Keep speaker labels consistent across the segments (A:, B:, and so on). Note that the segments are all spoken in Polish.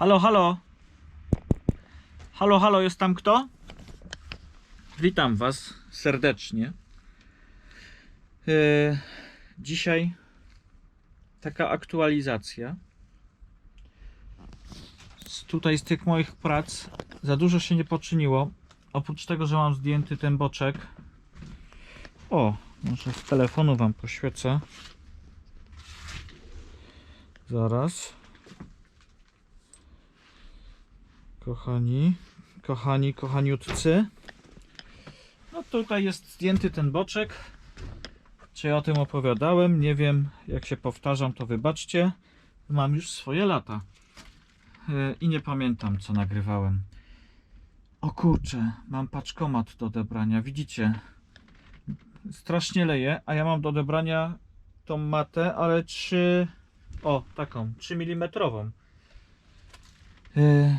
A: Halo, halo. Halo, halo, jest tam kto? Witam Was serdecznie. Yy, dzisiaj taka aktualizacja. Z, tutaj z tych moich prac za dużo się nie poczyniło. Oprócz tego, że mam zdjęty ten boczek. O, może z telefonu Wam poświecę. Zaraz. Kochani, kochani, kochaniutcy. No tutaj jest zdjęty ten boczek. Czy ja o tym opowiadałem? Nie wiem, jak się powtarzam, to wybaczcie. Mam już swoje lata. Yy, I nie pamiętam, co nagrywałem. O kurczę, mam paczkomat do odebrania. Widzicie? Strasznie leje, a ja mam do odebrania tą matę, ale 3... O, taką, 3 mm. Yy,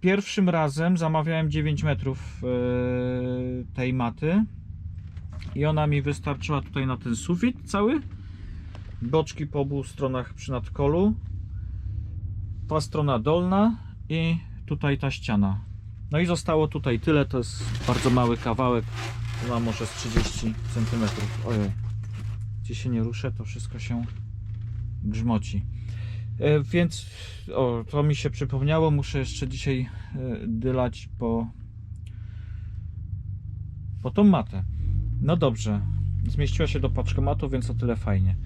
A: Pierwszym razem zamawiałem 9 metrów yy, tej maty i ona mi wystarczyła tutaj na ten sufit cały. Boczki po obu stronach przy nadkolu. Ta strona dolna i tutaj ta ściana. No i zostało tutaj tyle, to jest bardzo mały kawałek. Ma może z 30 cm. Ojej. Gdzie się nie ruszę, to wszystko się grzmoci. E, Więc o, to mi się przypomniało, muszę jeszcze dzisiaj e, dylać po, po tą matę. No dobrze, zmieściła się do paczkomatu, więc o tyle fajnie.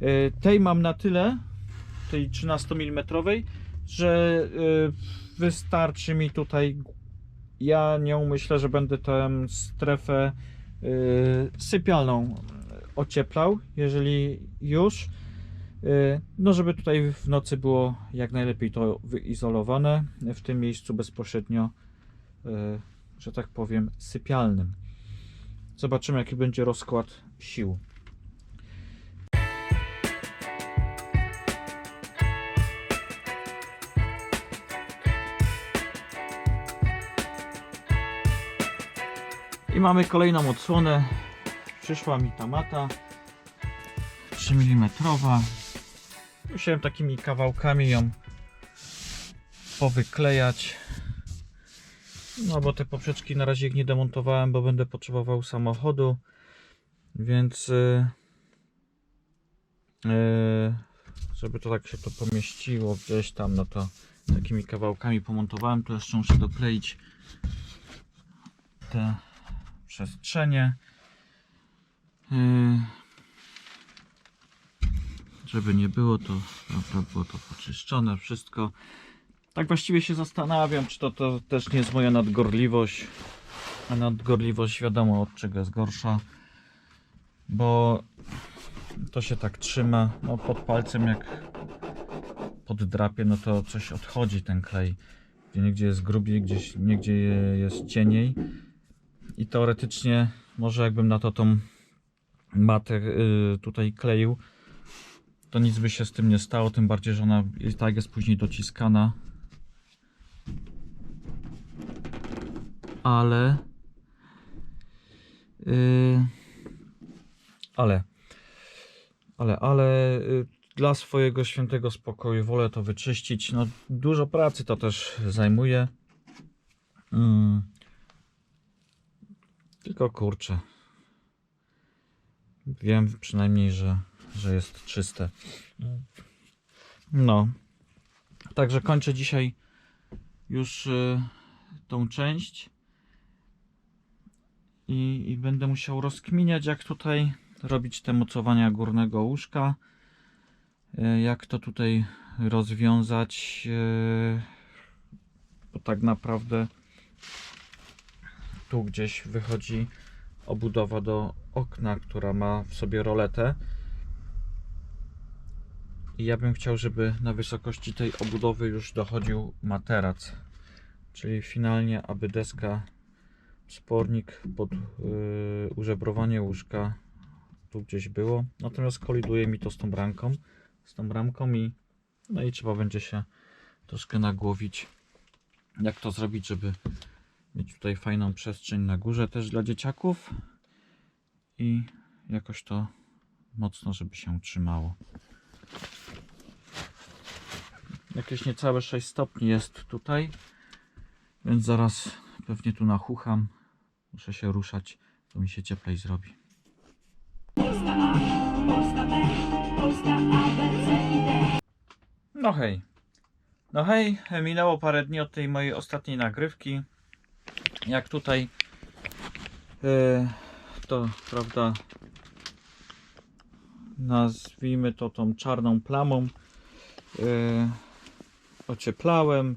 A: E, Tej mam na tyle, tej 13 mm, że wystarczy mi tutaj. Ja nią myślę, że będę tę strefę sypialną ocieplał, jeżeli już. Y, No, żeby tutaj w nocy było jak najlepiej to wyizolowane, w tym miejscu bezpośrednio, y, że tak powiem, sypialnym. Zobaczymy, jaki będzie rozkład sił. I mamy kolejną odsłonę. Przyszła mi ta mata. 3 mm. Musiałem takimi kawałkami ją powyklejać. No bo te poprzeczki na razie ich nie demontowałem, bo będę potrzebował samochodu. Więc yy, żeby to tak się to pomieściło gdzieś tam, no to takimi kawałkami pomontowałem. Tu jeszcze muszę dokleić te przestrzenie. Yy, żeby nie było to, prawda, było to poczyszczone wszystko. Tak właściwie się zastanawiam, czy to, to też nie jest moja nadgorliwość. A nadgorliwość wiadomo od czego jest gorsza. Bo to się tak trzyma, no pod palcem jak poddrapie, no to coś odchodzi ten klej. Gdzie niegdzie jest grubiej, gdzieś niegdzie jest cieniej. I teoretycznie może jakbym na to tą matę y, tutaj kleił, to nic by się z tym nie stało, tym bardziej, że ona i tak jest później dociskana. Ale yy, ale ale, ale yy, dla swojego świętego spokoju wolę to wyczyścić. No, dużo pracy to też zajmuje. Mm. Tylko kurczę. Wiem przynajmniej, że że jest czyste. No. Także kończę dzisiaj już y, tą część. I, I będę musiał rozkminiać, jak tutaj robić te mocowania górnego łóżka. Y, jak to tutaj rozwiązać. Y, bo tak naprawdę tu gdzieś wychodzi obudowa do okna, która ma w sobie roletę. I ja bym chciał, żeby na wysokości tej obudowy już dochodził materac. Czyli finalnie, aby deska, spornik pod yy, użebrowanie łóżka tu gdzieś było. Natomiast koliduje mi to z tą bramką. Z tą bramką i no i trzeba będzie się troszkę nagłowić. Jak to zrobić, żeby mieć tutaj fajną przestrzeń na górze też dla dzieciaków. I jakoś to mocno, żeby się trzymało. Jakieś niecałe 6 stopni jest tutaj. Więc zaraz pewnie tu nachucham. Muszę się ruszać, to mi się cieplej zrobi. No hej. No hej, minęło parę dni od tej mojej ostatniej nagrywki. Jak tutaj e, to, prawda, nazwijmy to tą czarną plamą. E, ocieplałem,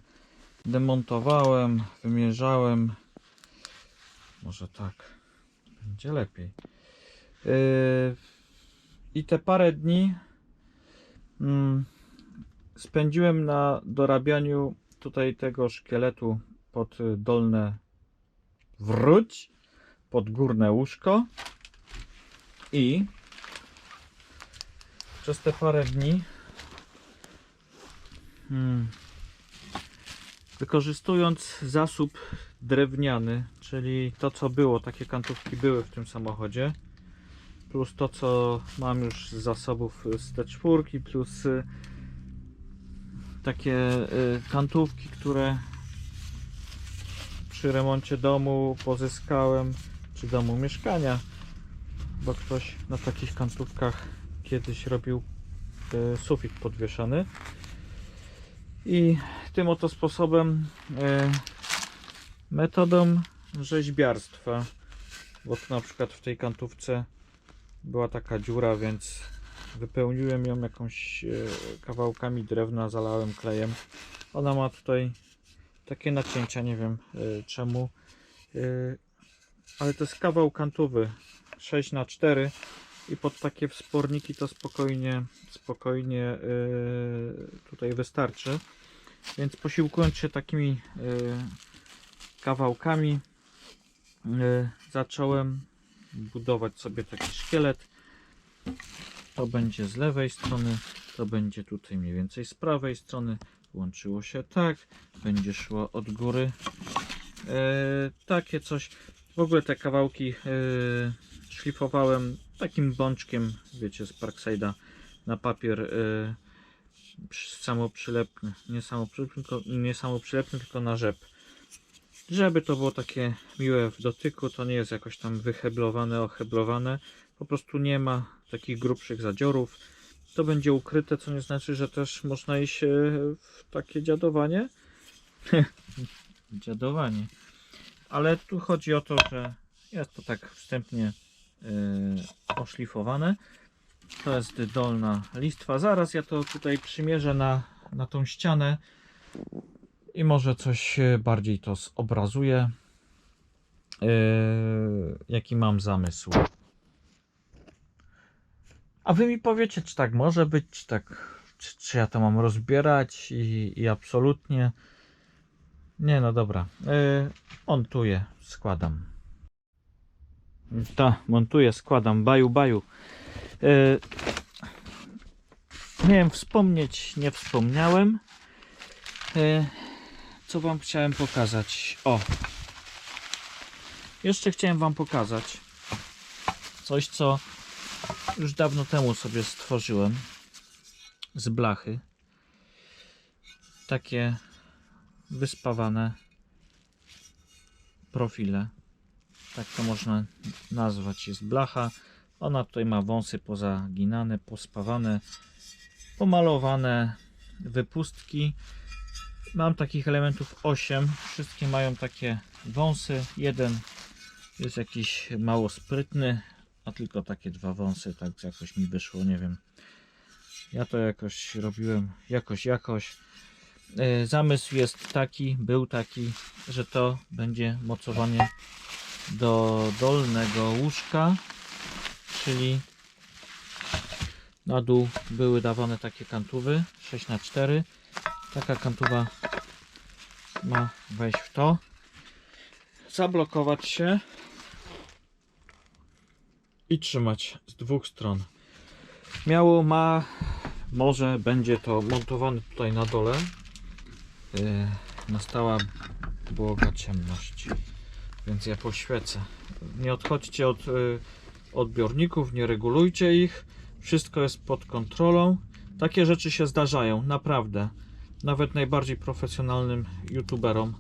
A: demontowałem, wymierzałem. Może tak będzie lepiej. E, I te parę dni mm, spędziłem na dorabianiu tutaj tego szkieletu pod dolne wróć, pod górne łóżko i przez te parę dni hmm, wykorzystując zasób drewniany, czyli to co było, takie kantówki były w tym samochodzie plus to co mam już z zasobów z T4 plus y, takie y, kantówki, które przy remoncie domu pozyskałem, czy domu mieszkania, bo ktoś na takich kantówkach kiedyś robił y, sufit podwieszany. I tym oto sposobem, y, metodą rzeźbiarstwa, bo tu na przykład w tej kantówce była taka dziura, więc wypełniłem ją jakąś e, kawałkami drewna, zalałem klejem. Ona ma tutaj takie nacięcia, nie wiem e, czemu, E, ale to jest kawał kantówy. 6 na 4 i pod takie wsporniki to spokojnie, spokojnie e, tutaj wystarczy. Więc posiłkując się takimi e, kawałkami, e, zacząłem budować sobie taki szkielet. To będzie z lewej strony, to będzie tutaj mniej więcej z prawej strony. Łączyło się tak, będzie szło od góry. Takie coś. W ogóle te kawałki szlifowałem takim bączkiem, wiecie, z Parkside'a na papier przy- samoprzylepny. Nie samoprzylepny, tylko, nie samoprzylepny, tylko na rzep. Żeby to było takie miłe w dotyku, to nie jest jakoś tam wyheblowane, oheblowane. Po prostu nie ma takich grubszych zadziorów. To będzie ukryte, co nie znaczy, że też można iść e, w takie dziadowanie. dziadowanie. Ale tu chodzi o to, że jest to tak wstępnie oszlifowane. To jest dolna listwa. Zaraz ja to tutaj przymierzę na, na tą ścianę i może coś bardziej to zobrazuje. E, jaki mam zamysł. A wy mi powiecie, czy tak może być, czy tak, czy, czy ja to mam rozbierać i, i absolutnie. Nie, no dobra. Yy, montuję, składam. Ta, montuję, składam. Baju, baju. Yy, miałem wspomnieć, nie wspomniałem. Yy, co wam chciałem pokazać? O! Jeszcze chciałem wam pokazać coś, co już dawno temu sobie stworzyłem z blachy. Takie wyspawane profile. Tak to można nazwać. Jest blacha. Ona tutaj ma wąsy pozaginane, pospawane, pomalowane wypustki. Mam takich elementów 8. Wszystkie mają takie wąsy. Jeden jest jakiś mało sprytny, a tylko takie dwa wąsy, tak jakoś mi wyszło, nie wiem. Ja to jakoś robiłem, jakoś, jakoś. E, Zamysł jest taki, był taki, że to będzie mocowanie do dolnego łóżka, czyli na dół były dawane takie kantówy 6 na 4 Taka kantuwa ma wejść w to, zablokować się i trzymać z dwóch stron. Miało, ma, może będzie to montowane tutaj na dole. Yy, nastała błoga ciemność, więc ja poświecę. Nie odchodźcie od yy, odbiorników, nie regulujcie ich. Wszystko jest pod kontrolą. Takie rzeczy się zdarzają, naprawdę. nawet najbardziej profesjonalnym youtuberom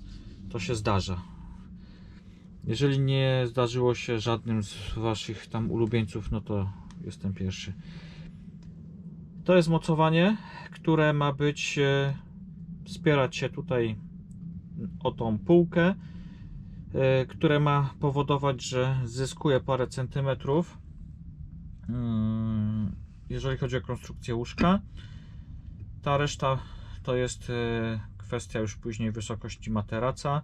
A: to się zdarza. Jeżeli nie zdarzyło się żadnym z waszych tam ulubieńców, no to jestem pierwszy. To jest mocowanie, które ma być e, wspierać się tutaj o tą półkę, które ma powodować, że zyskuje parę centymetrów, mm, jeżeli chodzi o konstrukcję łóżka. Ta reszta to jest e, kwestia już później wysokości materaca.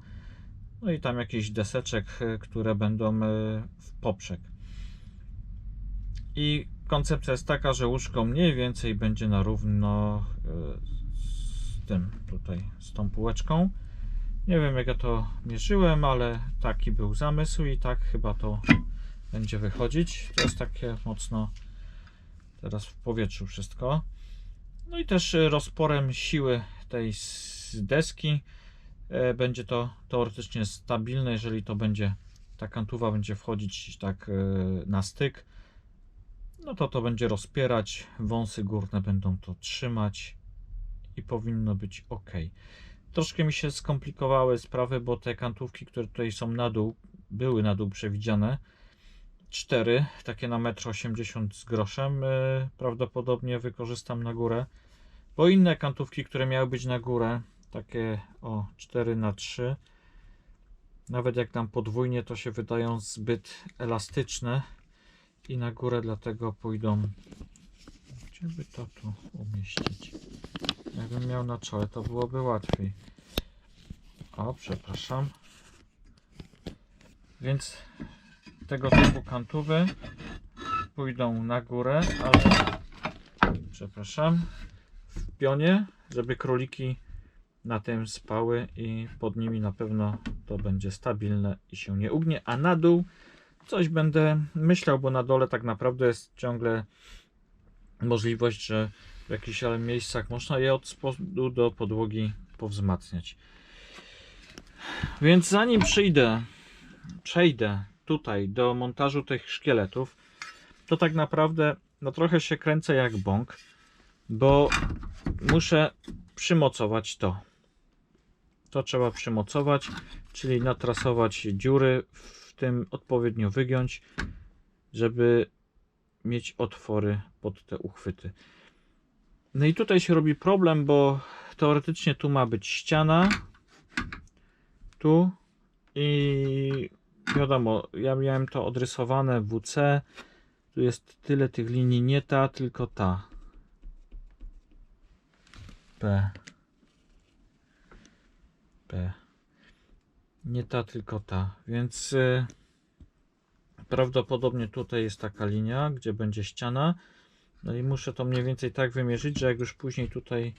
A: No i tam jakiś deseczek, e, które będą w poprzek. I koncepcja jest taka, że łóżko mniej więcej będzie na równo z tym tutaj, z tą półeczką. Nie wiem jak ja to mierzyłem, ale taki był zamysł i tak chyba to będzie wychodzić. To jest takie mocno teraz w powietrzu wszystko. No i też rozporem siły tej deski e, będzie to teoretycznie stabilne, jeżeli to będzie ta kantuwa będzie wchodzić tak e, na styk, no to to będzie rozpierać, wąsy górne będą to trzymać i powinno być ok. Troszkę mi się skomplikowały sprawy, bo te kantówki, które tutaj są na dół, były na dół przewidziane. Cztery, takie na 1,80 m z groszem, e, prawdopodobnie wykorzystam na górę. Bo inne kantówki, które miały być na górę, takie o 4 na 3 nawet jak tam podwójnie, to się wydają zbyt elastyczne i na górę dlatego pójdą. Gdzie by to tu umieścić? Jakbym miał na czole, to byłoby łatwiej. O, przepraszam. Więc tego typu kantówy pójdą na górę, ale przepraszam, w pionie, żeby króliki na tym spały i pod nimi na pewno to będzie stabilne i się nie ugnie, a na dół coś będę myślał, bo na dole tak naprawdę jest ciągle możliwość, że w jakichś ale miejscach można je od spodu do podłogi powzmacniać. Więc zanim przyjdę, przejdę tutaj do montażu tych szkieletów, to tak naprawdę no trochę się kręcę jak bąk, bo muszę przymocować to. To trzeba przymocować, czyli natrasować dziury, w tym odpowiednio wygiąć, żeby mieć otwory pod te uchwyty. No i tutaj się robi problem, bo teoretycznie tu ma być ściana, tu i wiadomo, ja miałem to odrysowane WC, tu jest tyle tych linii, nie ta, tylko ta. P. P. Nie ta, tylko ta. Więc y, prawdopodobnie tutaj jest taka linia, gdzie będzie ściana. No i muszę to mniej więcej tak wymierzyć, że jak już później tutaj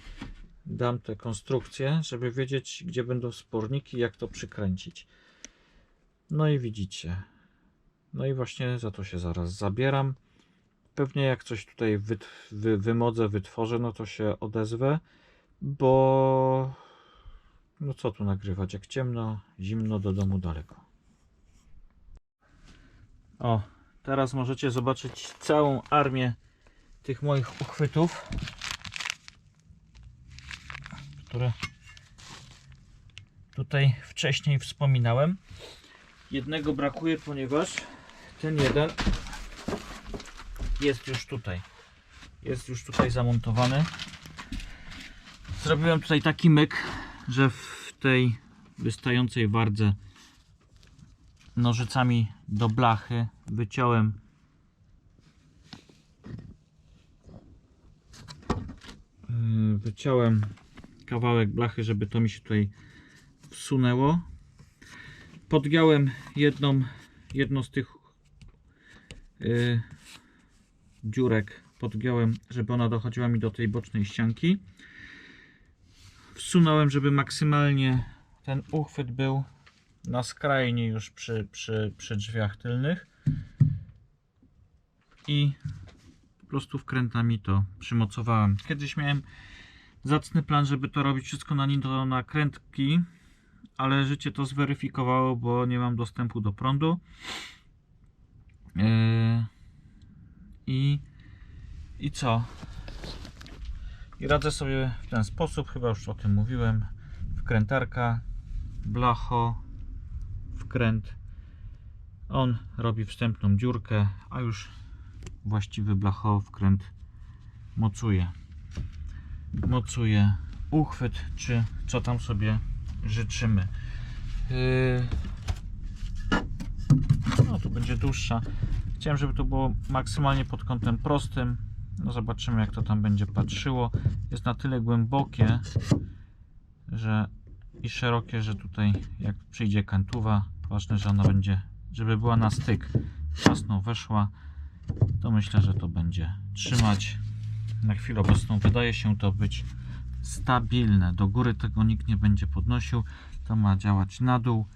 A: dam te konstrukcje, żeby wiedzieć, gdzie będą sporniki, jak to przykręcić. No i widzicie. No i właśnie za to się zaraz zabieram. Pewnie jak coś tutaj wy- wymodzę, wytworzę, no to się odezwę, bo no co tu nagrywać, jak ciemno, zimno, do domu daleko. O, teraz możecie zobaczyć całą armię tych moich uchwytów, które tutaj wcześniej wspominałem. Jednego brakuje, ponieważ ten jeden jest już tutaj. Jest już tutaj zamontowany. Zrobiłem tutaj taki myk, że w tej wystającej wardze nożycami do blachy wyciąłem Yy, wyciąłem kawałek blachy, żeby to mi się tutaj wsunęło. Podgiąłem jedną, jedną z tych yy, dziurek, podgiąłem, żeby ona dochodziła mi do tej bocznej ścianki. Wsunąłem, żeby maksymalnie ten uchwyt był na skrajnie już przy, przy, przy drzwiach tylnych i po prostu wkrętami to przymocowałem. Kiedyś miałem zacny plan, żeby to robić wszystko na nitro nakrętki, ale życie to zweryfikowało, bo nie mam dostępu do prądu. Yy, I, I co? I radzę sobie w ten sposób, chyba już o tym mówiłem. Wkrętarka, blacho, wkręt. On robi wstępną dziurkę, a już właściwy blachowkręt mocuje. Mocuje uchwyt, czy co tam sobie życzymy. Yy, No tu będzie dłuższa. Chciałem, żeby to było maksymalnie pod kątem prostym. No zobaczymy jak to tam będzie patrzyło. Jest na tyle głębokie, że i szerokie, że tutaj jak przyjdzie kantuwa, ważne, że ona będzie, żeby była na styk. Jasno weszła, to myślę, że to będzie trzymać. Na chwilę obecną wydaje się to być stabilne. Do góry tego nikt nie będzie podnosił. To ma działać na dół.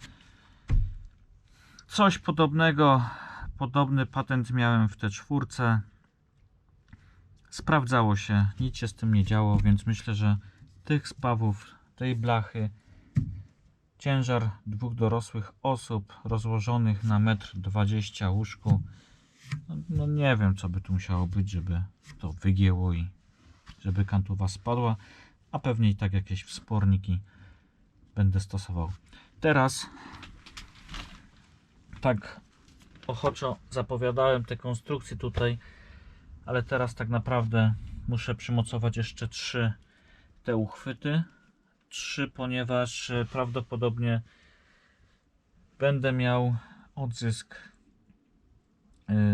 A: Coś podobnego, podobny patent miałem w T4. Sprawdzało się, nic się z tym nie działo, więc myślę, że tych spawów, tej blachy, ciężar dwóch dorosłych osób rozłożonych na 1,20 m łóżku, no, no nie wiem co by tu musiało być, żeby to wygięło i żeby kantuwa spadła, a pewnie i tak jakieś wsporniki będę stosował. Teraz tak ochoczo zapowiadałem te konstrukcje tutaj, ale teraz tak naprawdę muszę przymocować jeszcze trzy te uchwyty. Trzy, ponieważ e, prawdopodobnie będę miał odzysk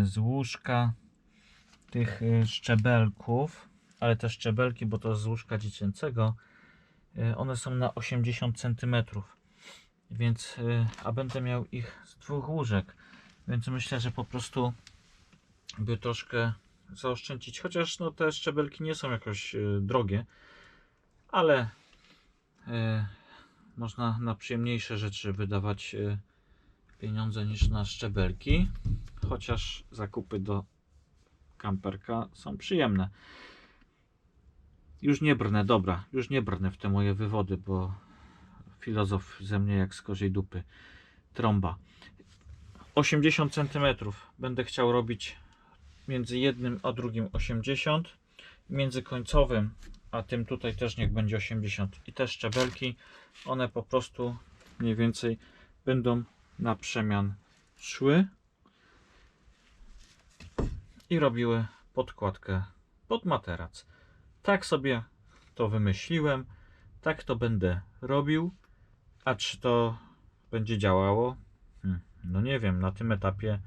A: z łóżka tych e, szczebelków, ale te szczebelki, bo to z łóżka dziecięcego, e, one są na 80 cm, więc a będę miał ich z dwóch łóżek, więc myślę, że po prostu by troszkę zaoszczędzić, chociaż no te szczebelki nie są jakoś drogie, ale można na przyjemniejsze rzeczy wydawać pieniądze niż na szczebelki, chociaż zakupy do kamperka są przyjemne. Już nie brnę, dobra, już nie brnę w te moje wywody, bo filozof ze mnie jak z koziej dupy. Trąba. 80 cm będę chciał robić między jednym a drugim 80 między końcowym a tym tutaj też niech będzie 80 i te szczebelki one po prostu mniej więcej będą na przemian szły i robiły podkładkę pod materac tak sobie to wymyśliłem tak to będę robił a czy to będzie działało Hmm, no nie wiem na tym etapie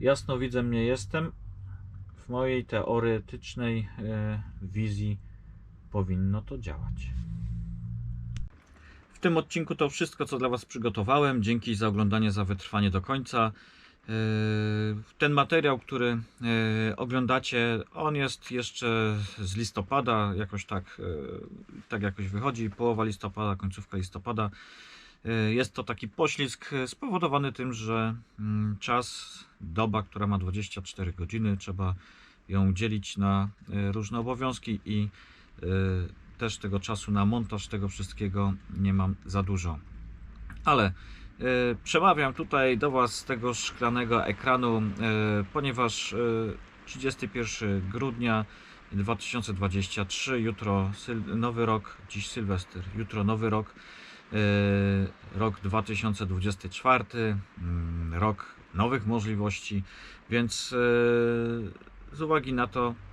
A: jasnowidzem nie jestem w mojej teoretycznej e, wizji powinno to działać. W tym odcinku to wszystko, co dla Was przygotowałem. Dzięki za oglądanie, za wytrwanie do końca. E, Ten materiał, który e, oglądacie, on jest jeszcze z listopada, jakoś tak, e, tak jakoś wychodzi, połowa listopada, końcówka listopada. Jest to taki poślizg spowodowany tym, że mm, czas, doba, która ma 24 godziny, trzeba ją dzielić na różne obowiązki i też tego czasu na montaż tego wszystkiego nie mam za dużo. Ale przemawiam tutaj do Was z tego szklanego ekranu, e, ponieważ e, 31 grudnia 2023, jutro nowy rok, dziś Sylwester, jutro nowy rok, e, rok 2024, mm, rok nowych możliwości, więc e, z uwagi na to e,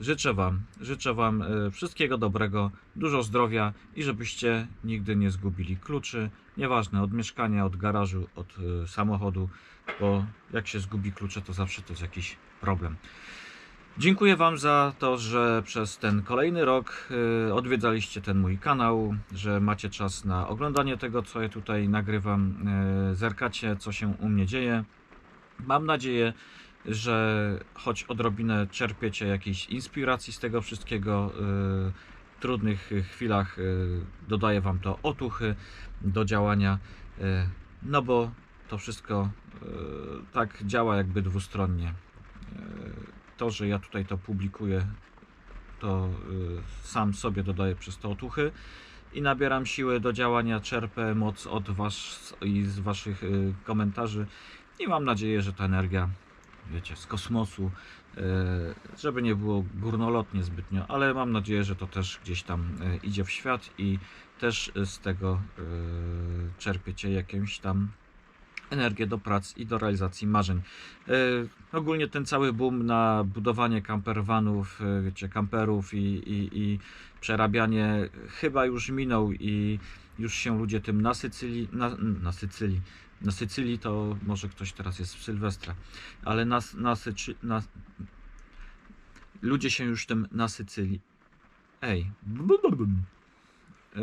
A: życzę Wam, życzę Wam e, wszystkiego dobrego, dużo zdrowia i żebyście nigdy nie zgubili kluczy, nieważne od mieszkania, od garażu, od e, samochodu, bo jak się zgubi klucze, to zawsze to jest jakiś problem. Dziękuję Wam za to, że przez ten kolejny rok e, odwiedzaliście ten mój kanał, że macie czas na oglądanie tego, co ja tutaj nagrywam, e, zerkacie, co się u mnie dzieje. Mam nadzieję, że choć odrobinę czerpiecie jakiejś inspiracji z tego wszystkiego, y, w trudnych chwilach y, dodaje Wam to otuchy do działania, y, no bo to wszystko y, tak działa jakby dwustronnie. Y, To, że ja tutaj to publikuję, to y, sam sobie dodaję przez to otuchy i nabieram siły do działania, czerpę moc od Was i z Waszych y, komentarzy i mam nadzieję, że ta energia wiecie, z kosmosu, e, żeby nie było górnolotnie zbytnio, ale mam nadzieję, że to też gdzieś tam e, idzie w świat i też z tego e, czerpiecie jakąś tam energię do prac i do realizacji marzeń. Ogólnie ten cały boom na budowanie campervanów, wiecie, kamperów i, i, i przerabianie chyba już minął i już się ludzie tym nasycili, na, nasycili. Nasycili to może ktoś teraz jest w Sylwestra, ale nas, nasyczy, nas, ludzie się już tym nasycili. Ej, e,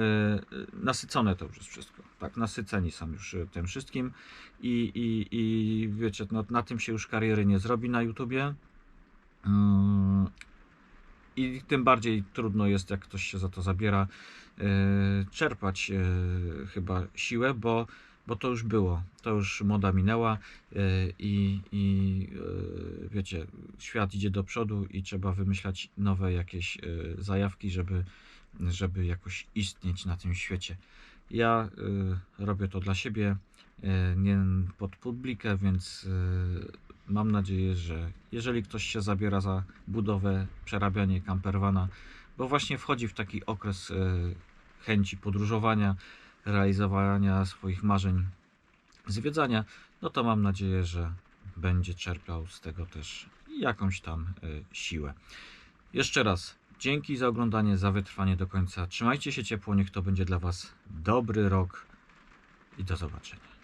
A: nasycone to już jest wszystko. Tak, nasyceni są już e, tym wszystkim i, i, i wiecie, no, na tym się już kariery nie zrobi na YouTubie. Mm, I tym bardziej trudno jest, jak ktoś się za to zabiera, e, czerpać e, chyba siłę, bo, bo to już było. To już moda minęła e, i, i e, wiecie, świat idzie do przodu i trzeba wymyślać nowe jakieś e, zajawki, żeby, żeby jakoś istnieć na tym świecie. Ja robię to dla siebie, nie pod publikę, więc mam nadzieję, że jeżeli ktoś się zabiera za budowę, przerabianie campervana, bo właśnie wchodzi w taki okres chęci podróżowania, realizowania swoich marzeń, zwiedzania, no to mam nadzieję, że będzie czerpał z tego też jakąś tam e, siłę. Jeszcze raz dzięki za oglądanie, za wytrwanie do końca. Trzymajcie się ciepło, niech to będzie dla Was dobry rok i do zobaczenia.